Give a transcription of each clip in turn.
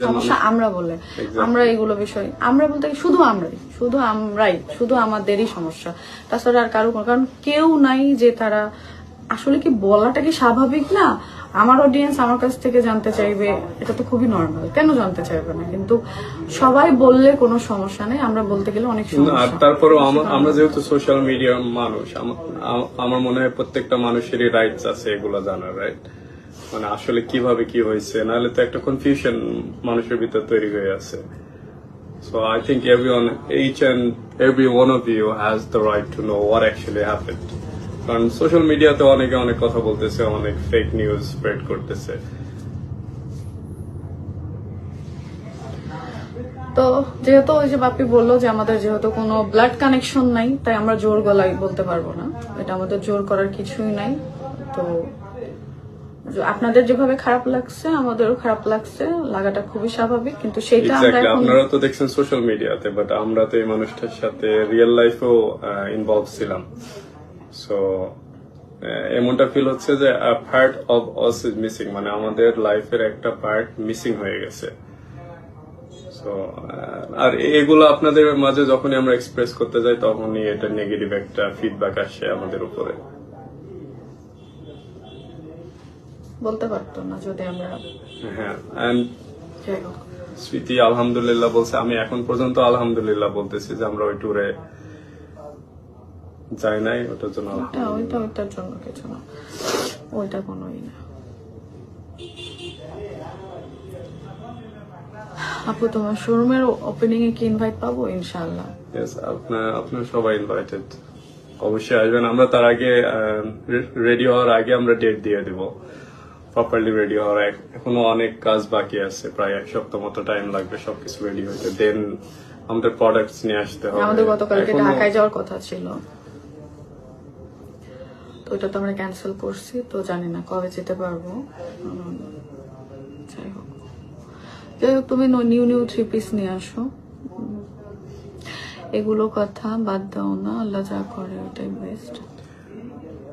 সমস্যা আমরা বলে আমরা এগুলো বিষয় আমরা বলতে শুধু আমরাই শুধু আমরাই শুধু আমাদেরই সমস্যা। তাছাড়া আর কারও কারণ কেউ নাই যে তারা আসলে কি বলাটা কি স্বাভাবিক না? আমার অডিয়েন্স আমার কাছ থেকে জানতে চাইবে এটা তো খুবই নর্মাল কেন জানতে চাইবে না? কিন্তু সবাই বললে কোনো সমস্যা নেই আমরা বলতে গেলে অনেক না, আর সমস্যা। তারপরেও আমরা যেহেতু সোশ্যাল মিডিয়ার মানুষ আম- আম- আমার মনে হয় প্রত্যেকটা মানুষেরই রাইটস আছে এগুলো জানার রাইট মানে আসলে কীভাবে কি হয়েছে? নাহলে তো একটা কনফিউশন মানুষের ভিতর তৈরি হয়ে আছে। So I think everyone H and every one of you has the right to know what actually happened কারণ সোশ্যাল মিডিয়াতে অনেকে অনেক কথা বলতেছে, অনেক ফেক নিউজ স্প্রেড করতেছে। তো যেহেতু ওই যে বাপি বলল যে আমাদের যেহেতু কোনো ব্লাড কানেকশন নাই, তাই আমরা জোর গলায় বলতে পারব না। এটা আমাদের জোর করার কিছুই নাই। তো আপনাদের যেভাবে খারাপ লাগছে আমাদেরও খারাপ লাগছে লাগাটা খুবই স্বাভাবিক কিন্তু সেটা আমরা আপনারা তো দেখছেন সোশ্যাল মিডিয়াতে বাট আমরা তো এই মানুষটার সাথে রিয়েল লাইফেও ইনভলভ ছিলাম। সো এমনটা ফিল হচ্ছে যে part of us is missing মানে আমাদের লাইফের একটা পার্ট মিসিং হয়ে গেছে। আর এগুলো আপনাদের মাঝে যখনই আমরা এক্সপ্রেস করতে যাই তখনই এটা নেগেটিভ একটা ফিডব্যাক আসে আমাদের উপরে। বলতে পারতো না যদি আমরা হ্যাঁ স্মৃতি আলহামদুলিল্লাহ বলছে আমি এখন পর্যন্ত আলহামদুলিল্লাহ বলতেছি যে আমরা ওই ট্যুরে যাই নাই ওটার জন্য ওইটা ওইটার জন্য কিছু না। ওইটা কোনোই না। আপু তোমার শোরুমের ওপেনিং এ কি ইনভাইট পাবো? ইনশাআল্লাহ। Yes, আপনার আপনার সবাই ইনভাইটেড অবশ্যই আসবেন। আমরা তার আগে রেডি হওয়ার আগে আমরা ডেট দিয়ে দিব। প্রপারলি রেডি হওয়ার এখনও অনেক কাজ বাকি আছে প্রায় এক সপ্তাহ মতো টাইম লাগবে সবকিছু রেডি হইতে। দেন আমাদের প্রোডাক্টস নিয়ে আসতে হবে। আমাদের গতকালকে ঢাকায় যাওয়ার কথা ছিল। তো ওটা তো আমরা ক্যান্সেল করছি তো জানি না কবে যেতে পারব। যাই হোক। যাই হোক তুমি নিউ নিউ থ্রি পিস নিয়ে আসো। এগুলো কথা বাদ দাও না আল্লাহ যা করে ওটাই বেস্ট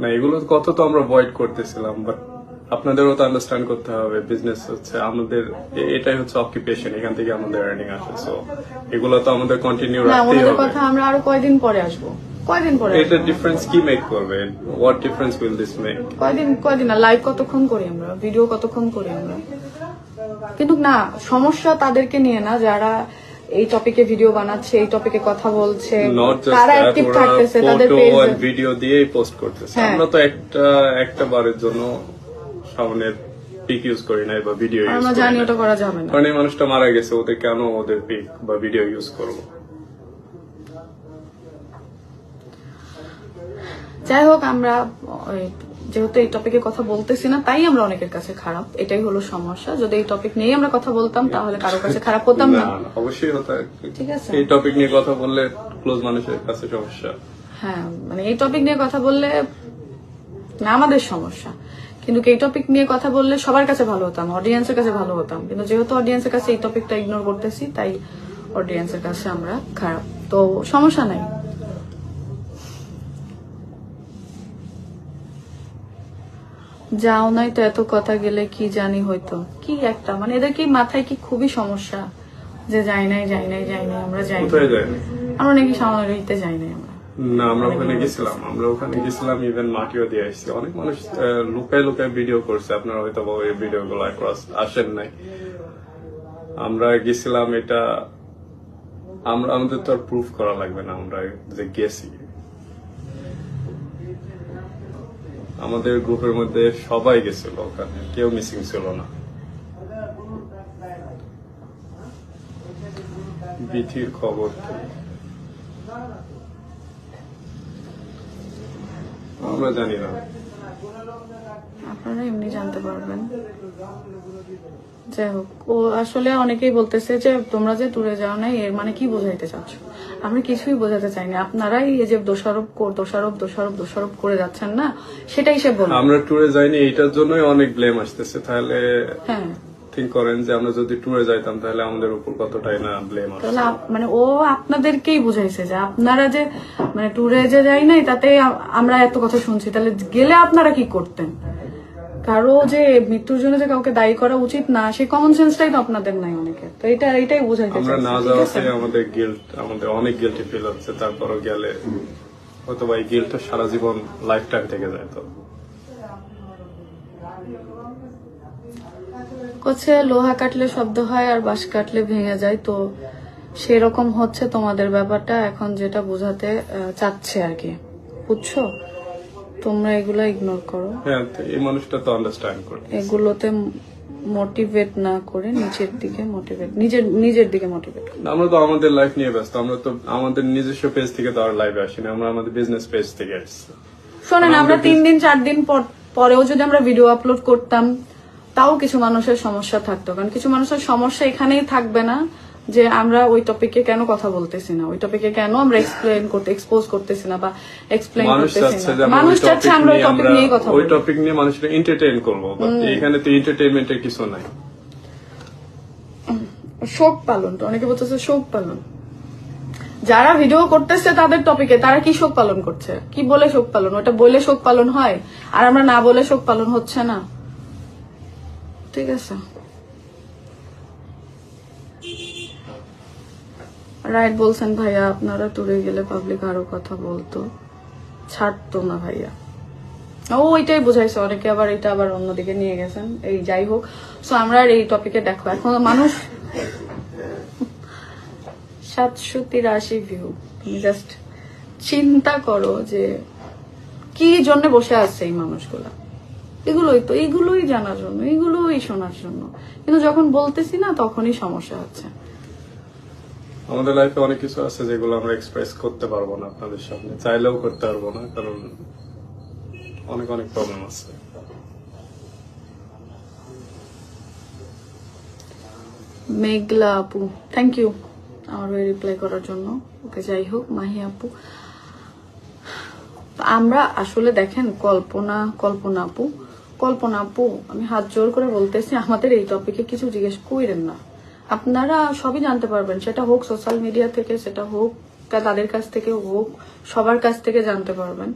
না এগুলো কত তো আমরা ভয়েড করতেছিলাম বাট আপনাদেরও তো আন্ডারস্ট্যান্ড করতে হবে বিজনেস হচ্ছে আমাদের এটাই হচ্ছে অকুপেশন এখান থেকে আমাদের আর্নিং আসে সো এগুলো তো আমাদের কন্টিনিউ রাখতেই হবে। কথা আমরা আরও কয়দিন পরে আসব? কয়দিন পরে এটা ডিফারেন্স কি মেক করবে? What difference will this make কয়দিন কয়দিন না লাইভ কতক্ষণ করি আমরা? ভিডিও কতক্ষণ করি আমরা? কিন্তু না সমস্যা তাদেরকে নিয়ে না যারা এই টপিকে ভিডিও বানাচ্ছে এই টপিকে কথা বলছে তারা অ্যাক্টিভ থাকতেছে তাদের পেজ ভিডিও দিয়েই পোস্ট করতেছে। হ্যাঁ। আমরা তো একটা একটা বারের জন্য সামনের পিক ইউজ করি নাই বা ভিডিও ইউজ আমরা জানি ওটা করা যাবে না। কারণ এই মানুষটা মারা গেছে ওদের কেন ওদের পিক বা ভিডিও ইউজ করব? যাই হোক আমরা যেহেতু এই টপিকে কথা বলতেছি না তাই আমরা অনেকের কাছে খারাপ। এটাই হলো সমস্যা। যদি এই টপিক নিয়ে আমরা কথা বলতাম তাহলে কারও কাছে খারাপ হতাম না, অবশ্যই হতো। ঠিক আছে। এই টপিক নিয়ে কথা বললে ক্লোজ মানুষের কাছে সমস্যা। হ্যাঁ মানে এই টপিক নিয়ে কথা বললে না আমাদের সমস্যা। কিন্তু এই টপিক নিয়ে কথা বললে সবার কাছে ভালো হতাম অডিয়েন্সের কাছে ভালো হতাম। কিন্তু যেহেতু অডিয়েন্সের কাছে এই টপিকটা ইগনোর করতেছি তাই অডিয়েন্সের কাছে আমরা খারাপ। তো সমস্যা নাই। যাও নাই তো এত কথা গেলে কি জানি হয়তো। কি একটা মানে এদের কি মাথায় কি খুবই সমস্যা যে যাই নাই যাই নাই যাই নাই আমরা যাই আমরা নাকি সামনে যাই নাই আমরা। না, আমরা ওখানে গেছিলাম। আমরা ওখানে গেছিলাম ইভেন মাটিও দিয়ে আসছি। অনেক মানুষ লুকায় লুকায় ভিডিও করছে। আপনারা হয়তো ওই ভিডিও গুলো ক্রস আসেন নাই। আমরা গেছিলাম এটা, আমরা, আমাদের তো আর প্রুফ করা লাগবে না আমরা যে গেছি। আমাদের গ্রুপের মধ্যে সবাই গেছিল ওখানে, কেউ মিসিং ছিল না। বিথির খবর? আমরা জানি না। আপনারা এমনি জানতে পারবেন। যাই হোক ও আসলে অনেকেই বলতেছে যে তোমরা যে ট্যুরে যাও নাই এর মানে কি বোঝাইতে চাচ্ছ? আমরা কিছুই বোঝাতে চাইনি আপনারাই এই যে দোষারোপ কর- দোষারোপ দোষারোপ দোষারোপ করে যাচ্ছেন না সেটাই সে বলল। আমরা ট্যুরে যাইনি এইটার জন্যই অনেক ব্লেম আসতেছে। তাহলে হ্যাঁ। থিঙ্ক করেন যে আমরা যদি ট্যুরে যাইতাম তাহলে আমাদের উপর কতটাই না ব্লেম তাহলে আপ- মানে ও আপনাদেরকেই বুঝাইছে যে আপনারা যে মানে ট্যুরে যে যাই নাই তাতে আ- আমরা এত কথা শুনছি। তাহলে গেলে আপনারা কি করতেন? কারও যে মৃত্যুর জন্য যে কাউকে দায়ী করা উচিত না সেই কমন সেন্সটাই তো আপনাদের নাই অনেকে তো এটা এটাই বোঝাইতে আমরা চাইছি, না ঠিক যাওয়াতে আমাদের গিল্ট আমাদের অনেক গিল্টি ফিল হচ্ছে। তারপরও গেলে হয়তো বা এই গিল্টটা সারা জীবন লাইফ টাইম থেকে যায় তো। হচ্ছে লোহা কাটলে শব্দ হয় আর বাঁশ কাটলে ভেঙে যায় তো সেরকম হচ্ছে তোমাদের ব্যাপারটা। এখন যেটা বোঝাতে চাচ্ছে আর কি। বুঝছ? তোমরা এগুলো ইগনোর করো। হ্যাঁ এই মানুষটা তো আন্ডারস্ট্যান্ড করে এগুলোতে মোটিভেট না করে নিচের দিকে মোটিভেট নিজের নিজের দিকে মোটিভেট আমরা তো আমাদের লাইফ নিয়ে ব্যস্ত। আমরা তো আমাদের নিজস্ব পেজ থেকে তো আর লাইভে আসিনি। আমরা আমাদের বিজনেস পেজ থেকে আসছি। শোনেন আমরা তিন দিন চার দিন পর- পরেও যদি আমরা ভিডিও আপলোড করতাম তাও কিছু মানুষের সমস্যা থাকতো। কারণ কিছু মানুষের সমস্যা এখানেই থাকবে না যে আমরা ওই টপিকে কেন কথা বলতেছি না। ওই টপিকে কেন আমরা এক্সপ্লেন করতে এক্সপোজ করতেছি না বা এক্সপ্লেন করতেছি না। মানুষ চাচ্ছে আমরা ওই নিয়ে টপিক নিয়েই কথা ওই টপিক নিয়ে মানুষকে এন্টারটেইন করব এখানে তো এন্টারটেইনমেন্টের কিছু নাই। শোক পালন তো অনেকে বলতেছে শোক পালন। যারা ভিডিও করতেছে তাদের টপিকে তারা কি শোক পালন করছে? কি বলে শোক পালন? ওটা বলে শোক পালন হয়? আর আমরা না বলে শোক পালন হচ্ছে না। ঠিক আছে। রাইট বলছেন, ভাইয়া, আপনারা টুরে গেলে পাবলিক আরও কথা বলতো। ছাড়তো না ভাইয়া। ও, ওইটাই বুঝাইছে। অনেকে আবার এটা আবার অন্যদিকে নিয়ে গেছেন। এই যাই হোক। সো আমরা এই টপিকে দেখো। এখন মানুষ সাতশো তিরাশি ভিউ তুমি জাস্ট চিন্তা করো যে কি জন্য বসে আছে এই মানুষগুলা? এগুলোই তো এগুলোই জানার জন্য এগুলোই শোনার জন্য। কিন্তু যখন বলতেছি না তখনই সমস্যা হচ্ছে। আমাদের লাইফে অনেক কিছু আছে যেগুলো আমরা এক্সপ্রেস করতে পারব না আপনাদের সামনে চাইলেও করতে পারব না কারণ অনেক অনেক প্রবলেম আছে। মেঘলা আপু থ্যাংক ইউ আমার ওই রিপ্লাই করার জন্য। ওকে যাই হোক মাহি আপু। আমরা আসলে দেখেন কল্পনা কল্পনা আপু কল্পনা আপু আমি হাত জোর করে বলতেছি আমাদের এই টপিকে কিছু জিজ্ঞেস করেন না। আপনারা সবই জানতে পারবেন সেটা হোক সোশ্যাল মিডিয়া থেকে সেটা হোক তাদের কাছ থেকে হোক সবার কাছ থেকে জানতে পারবেন।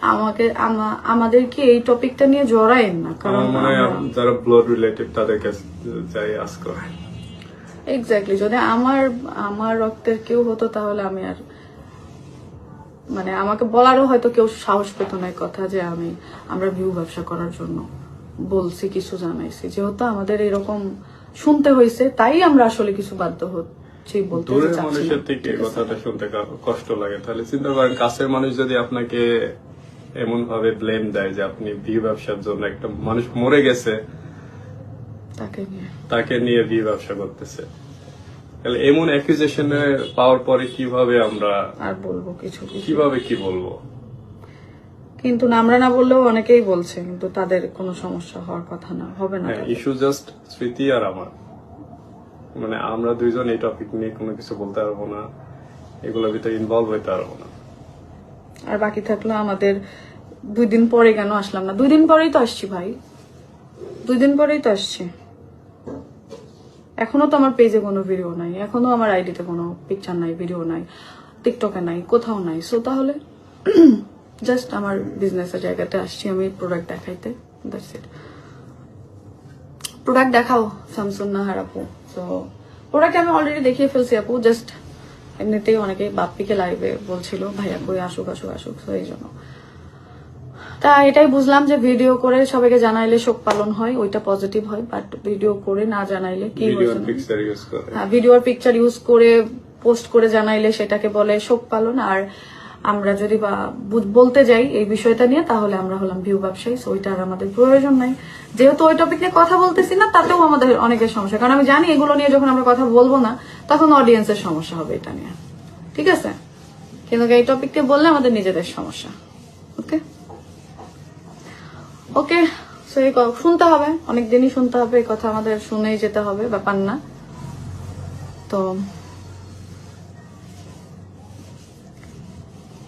আমাকে আমা- আমাদেরকে এই টপিকটা নিয়ে জড়ায়েন না কারণ যারা ব্লাড রিলেটিভ তাদের কাছে যাই আস এক্স্যাক্টলি যদি আমার আমার রক্তের কেউ হতো তাহলে আমি আর মানে আমাকে বলারও হয়তো কেউ সাহস পেত না এই কথা যে আমি আমরা ভিউ ব্যবসা করার জন্য বলছি কিছু জানাইছি যেহেতু আমাদের এরকম শুনতে হয়েছে তাই আমরা আসলে কিছু বাধ্য হচ্ছি বলতে। মানুষের থেকে? কথাটা শুনতে কষ্ট লাগে তাহলে চিন্তা করেন কাছের মানুষ যদি আপনাকে এমন ভাবে ব্লেম দেয় যে আপনি ভিউ ব্যবসার জন্য একটা মানুষ মরে গেছে তাকে নিয়ে তাকে নিয়ে ভিউ ব্যবসা করতেছে তাহলে এমন অ্যাকুজেশনে পাওয়ার পরে কীভাবে আমরা আর বলব কিছু কীভাবে কি বলব? কিন্তু না, আমরা না বললেও অনেকেই বলছে কিন্তু তাদের কোনো সমস্যা হওয়ার কথা না হবে না হ্যাঁ ইস্যু জাস্ট স্মৃতি আর আমার। মানে আমরা দুইজন এই টপিক নিয়ে কোনো কিছু বলতে পারব না এগুলোর ভিতরে ইনভলভ হইতে পারব না। আর বাকি থাকল আমাদের দুই দিন পরে কেন আসলাম না? দুই দিন পরেই তো আসছি ভাই। দুই দিন পরেই তো আসছি। এখনও তো আমার পেজে কোনো ভিডিও নাই, এখনও আমার আইডিতে কোনো পিকচার নাই ভিডিও নাই টিকটকে নাই, কোথাও নাই। সো তাহলে জাস্ট আমার বিজনেসের জায়গাতে আসছি আমি প্রোডাক্ট দেখাইতে দ্যাটস ইট প্রোডাক্ট দেখাও স্যামসুং নাহার আপু সো প্রোডাক্ট আমি অলরেডি দেখিয়ে ফেলছি আপু জাস্ট এমনিতেই অনেকে বাপ্পিকে লাইভে বলছিল, ভাইয়া কই আসুক আসুক আসুক। তো এই জন্য। তা এটাই বুঝলাম যে ভিডিও করে সবাইকে জানাইলে শোক পালন হয় ওইটা পজিটিভ হয় বাট ভিডিও করে না জানাইলে কি ভিডিও হয়েছে পিকচার ইউজ করে। হ্যাঁ ভিডিওর পিকচার ইউজ করে পোস্ট করে জানাইলে সেটাকে বলে শোক পালন। আর আমরা যদি বা বলতে যাই এই বিষয়টা নিয়ে তাহলে আমরা হলাম ভিউ ব্যবসায়ী ওইটা আর আমাদের প্রয়োজন নাই। যেহেতু ওই টপিক নিয়ে কথা বলতেছি না তাতেও আমাদের অনেকের সমস্যা। কারণ আমি জানি এগুলো নিয়ে যখন আমরা কথা বলব না তখন অডিয়েন্সের সমস্যা হবে এটা নিয়ে। ঠিক আছে? কিন্তু এই টপিক বললে আমাদের নিজেদের সমস্যা। ওকে ওকে শুনতে হবে অনেক দিনই শুনতে হবে, এই কথা আমাদের শুনেই যেতে হবে, ব্যাপার না। তো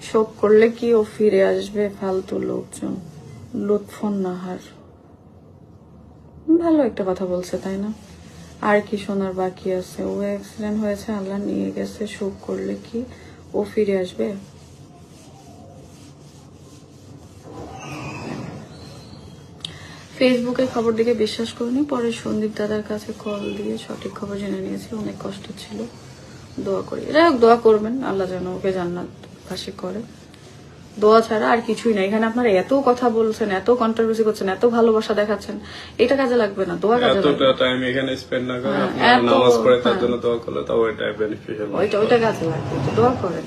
শোক করলে কি ও ফিরে আসবে ফালতু লোকজন? লুৎফন নাহার। ভালো একটা কথা বলছে, তাই না? আর কি শোনার বাকি আছে? ও অ্যাক্সিডেন্ট হয়েছে, আল্লাহ নিয়ে গেছে শোক করলে কি ও ফিরে আসবে? ফেসবুকে খবর দিকে বিশ্বাস করিনি। পরে সন্দীপ দাদার কাছে কল দিয়ে সঠিক খবর জেনে নিয়েছি। অনেক কষ্ট ছিল। দোয়া করি। যাই হোক দোয়া করবেন। আল্লাহ যেন ওকে জান্নাত ফাঁসি করে। দোয়া ছাড়া আর কিছুই না এখানে আপনারা এত কথা বলছেন এত কন্ট্রোভার্সি করছেন এত ভালোবাসা দেখাচ্ছেন। এটা কাজে লাগবে না দোয়া কাজে লাগবে টাইম এখানে স্পেন্ড না করে হ্যাঁ, নামাজ পড়ে তার হ্যাঁ। জন্য দোয়া করলে তাও এটা বেনিফিশিয়াল ওইটা ওইটা কাজে লাগবে। দোয়া করেন।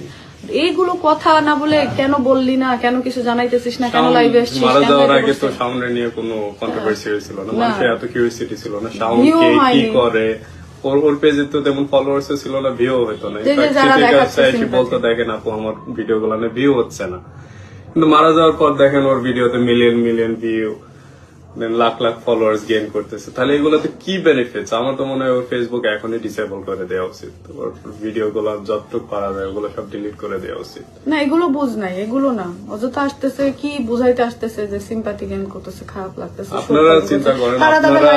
এইগুলো কথা না বলে কেন বললি না? কেন কিছু জানাইতেছিস না? কেন লাইভে আসছিস? মারা যাওয়ার আগে তো? সামনে নিয়ে কোনো কন্ট্রোভার্সি হয়েছিল না। মানুষের এত কিউরিসিটি ছিল না। শাওন কে কি করে? ওর ওর পেজে তো তেমন ফলোয়ার্স ছিল না ভিউ হতো না। সে বলতো দেখেন আপু আমার ভিডিও গুলো না ভিউ হচ্ছে না। কিন্তু মারা যাওয়ার পর দেখেন ওর ভিডিওতে million million view lakh lakh followers gain করতেছে তাহলে এগুলোতে কি বেনিফিটস আমার তো মনে হয় ফেসবুক এখনই ডিসেবল করে দেওয়া উচিত। ভিডিও গুলো যতটুকু পারা যায় ওগুলো সব ডিলিট করে দেওয়া উচিত। না এগুলো বুঝ নাই এগুলো না। অযথা আসতেছে কি বুঝাইতে আসতেছে যে সিম্পাথি গেন করতেছে খারাপ লাগতেছে আপনারা চিন্তা করেন আপনারা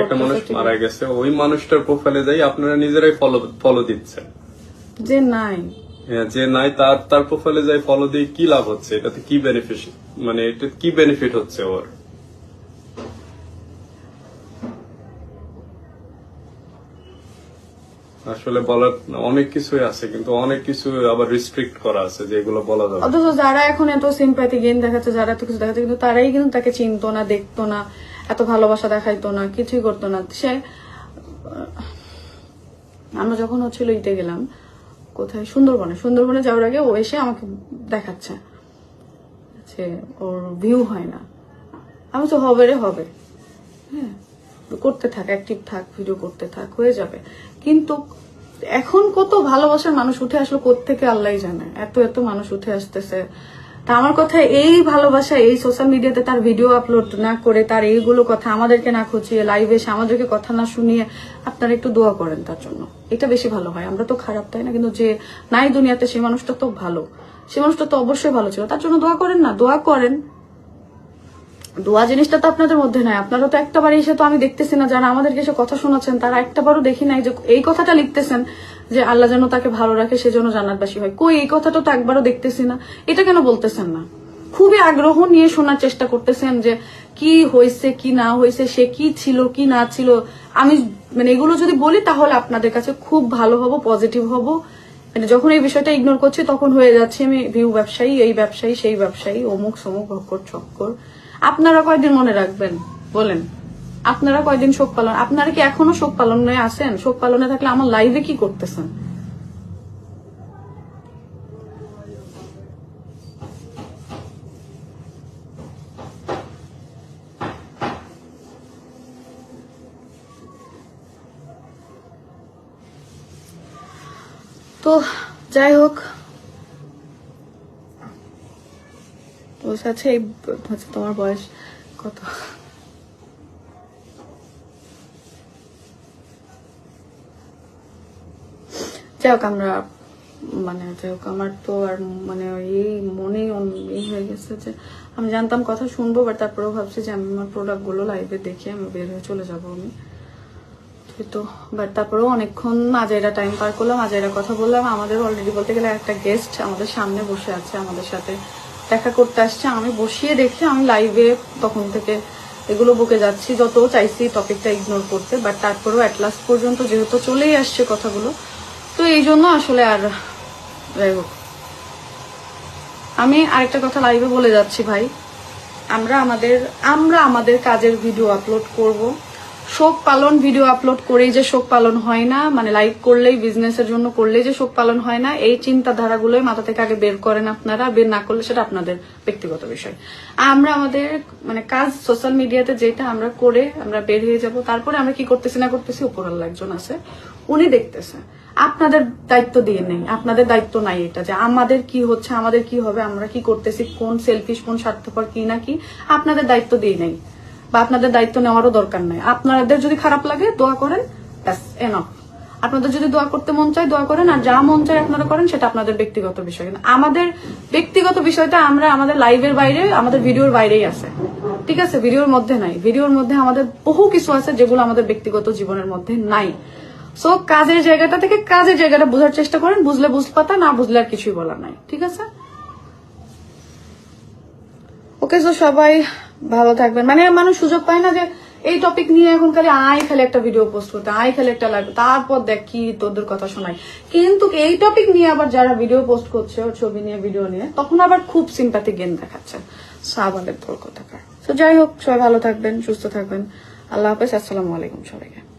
একটা মানুষ মারা গেছে ওই মানুষটার প্রোফাইলে যাই আপনারা নিজেরাই ফলো ফলো দিচ্ছেন। যে নাই। হ্যাঁ, যে নাই তার তার প্রোফাইলে যাই ফলো দিয়ে কি লাভ হচ্ছে? এটাতে কি বেনিফিট মানে এটা কি বেনিফিট হচ্ছে ওর? আসলে বলার অনেক কিছুই আছে, কিন্তু অনেক কিছু আবার রিস্ট্রিক্ট করা আছে যে এগুলো বলা যাবে অথচ যারা এখন এত সিম্প্যাথি গেন দেখাচ্ছে, যারা এত কিছু দেখাচ্ছে, কিন্তু তারাই কিন্তু তাকে চিনতো না, দেখতো না, এত ভালোবাসা দেখাইতো না, কিছুই করতো না। সে আমরা যখন হচ্ছিল ইতে গেলাম, কোথায়? সুন্দরবনে। সুন্দরবনে যাওয়ার আগে ও এসে আমাকে দেখাচ্ছে যে ওর ভিউ হয় না। আমি তো হবে রে, হবে। হ্যাঁ করতে থাক অ্যাক্টিভ থাক ভিডিও করতে থাক, হয়ে যাবে। কিন্তু এখন কত ভালোবাসার মানুষ উঠে আসলো থেকে আল্লাহ জানে। এত এত মানুষ উঠে আসতেছে। তা আমার কথা, এই ভালোবাসা, এই সোশ্যাল মিডিয়াতে তার ভিডিও আপলোড না করে, তার এইগুলো কথা আমাদেরকে না খুঁচিয়ে লাইভে এসে আমাদেরকে কথা না শুনিয়ে আপনারা একটু দোয়া করেন তার জন্য। এটা বেশি ভালো হয়। আমরা তো খারাপ, তাই না? কিন্তু যে নাই দুনিয়াতে সেই মানুষটা তো ভালো। সে মানুষটা তো অবশ্যই ভালো ছিল। তার জন্য দোয়া করেন না, দোয়া করেন। দোয়া জিনিসটা তো আপনাদের মধ্যে নাই আপনারা তো একটাবার এসে তো আমি দেখতেছি না, যারা আমাদেরকে এসে কথা শোনাচ্ছেন, তারা একটাবারও দেখি নাই যে এই কথাটা লিখতেছেন যে আল্লাহ যেন তাকে ভালো রাখে সেজন্য জান্নাতবাসী হয়। কই, এই কথাটা তো একবারও দেখতেছি না। এটা কেন বলতেছেন না? খুবই আগ্রহ নিয়ে শোনার চেষ্টা করতেছেন যে কি হয়েছে, কি না হয়েছে, সে কি ছিল, কি না ছিল। আমি মানে এগুলো যদি বলি, তাহলে আপনাদের কাছে খুব ভালো হব, পজিটিভ হব। মানে যখন এই বিষয়টা ইগনোর করছি, তখন হয়ে যাচ্ছে আমি ভিউ ব্যবসায়ী, এই ব্যবসায়ী, সেই ব্যবসায়ী, অমুক, সমুক, ভক্কর চক্কর আপনারা কয়দিন মনে রাখবেন? বলেন। আপনারা কয়দিন শোক পালন আপনারা কি এখনও শোক পালনে আছেন? শোক পালনে থাকলে আমার লাইভে কি করতেছেন? তো যাই হোক বসে আছে এই হচ্ছে তোমার বয়স কত? যাই হোক, আমরা মানে যাই হোক, আমার তো আর মানে এই মনেই এই হয়ে গেছে যে আমি জানতাম কথা শুনব বাট তারপরেও ভাবছি যে আমি আমার প্রোডাক্টগুলো লাইভে দেখে আমি বের হয়ে চলে যাব আমি। তো বাট তারপরেও অনেকক্ষণ আজাইরা টাইম পার করলাম আজাইরা কথা বললাম। আমাদের অলরেডি বলতে গেলে একটা গেস্ট আমাদের সামনে বসে আছে, আমাদের সাথে দেখা করতে আসছে, আমি বসিয়ে দেখে আমি লাইভে তখন থেকে এগুলো বুকে যাচ্ছি, যত চাইছি টপিকটা ইগনোর করতে বাট তারপরেও অ্যাট লাস্ট পর্যন্ত যেহেতু চলেই আসছে কথাগুলো, তো এই জন্য আসলে আর যাই হোক। আমি আরেকটা কথা লাইভে বলে যাচ্ছি ভাই, আমরা আমাদের আমরা আমাদের কাজের ভিডিও আপলোড করব। শোক পালন ভিডিও আপলোড করেই যে শোক পালন হয় না মানে লাইভ করলেই বিজনেসের জন্য করলেই যে শোক পালন হয় না, এই চিন্তাধারাগুলোই মাথা থেকে আগে বের করেন আপনারা, বের না করলে সেটা আপনাদের ব্যক্তিগত বিষয়। আমরা আমাদের মানে কাজ সোশ্যাল মিডিয়াতে যেটা আমরা করে আমরা বের হয়ে যাব, তারপরে আমরা কি করতেছি না করতেছি উপরাল্লা একজন আছে, উনি দেখতেছে। আপনাদের দায়িত্ব দিয়ে নেই, আপনাদের দায়িত্ব নাই এটা, যে আমাদের কি হচ্ছে, আমাদের কি হবে, আমরা কি করতেছি, কোন সেলফিশ কোন স্বার্থপর কি না কি, আপনাদের দায়িত্ব দিয়ে নেই। বা আপনাদের দায়িত্ব নেওয়ারও দরকার নাই। আপনাদের যদি খারাপ লাগে, দোয়া করেন, ব্যাস আপনাদের যদি দোয়া করতে মন চায়, দোয়া করেন, আর যা মন চায় আপনারা করেন, সেটা আপনাদের ব্যক্তিগত বিষয়। কিন্তু আমাদের ব্যক্তিগত বিষয়টা আমরা আমাদের লাইভের বাইরে, আমাদের ভিডিওর বাইরেই আছে। ঠিক আছে? ভিডিওর মধ্যে নাই। ভিডিওর মধ্যে আমাদের বহু কিছু আছে যেগুলো আমাদের ব্যক্তিগত জীবনের মধ্যে নাই। সো কাজের জায়গাটা থেকে কাজের জায়গাটা বোঝার চেষ্টা করেন, বুঝলে বুঝতে পাতা না বুঝলে আর কিছুই বলার নাই। ঠিক আছে? ওকে সো সবাই ভালো থাকবেন। মানে মানুষ সুযোগ পায় না যে এই টপিক নিয়ে এখন খালি আয় খালি একটা ভিডিও পোস্ট করতে, আয় খালি একটা লাগবে তারপর দেখ কি তোদের কথা শোনায়। কিন্তু এই টপিক নিয়ে আবার যারা ভিডিও পোস্ট করছে ছবি নিয়ে ভিডিও নিয়ে, তখন আবার খুব সিম্পাথি গেম দেখাচ্ছে। সাবানের তোর কথাকার তো যাই হোক, সবাই ভালো থাকবেন, সুস্থ থাকবেন। আল্লাহ হাফেজ, আসসালামু আলাইকুম সবাইকে।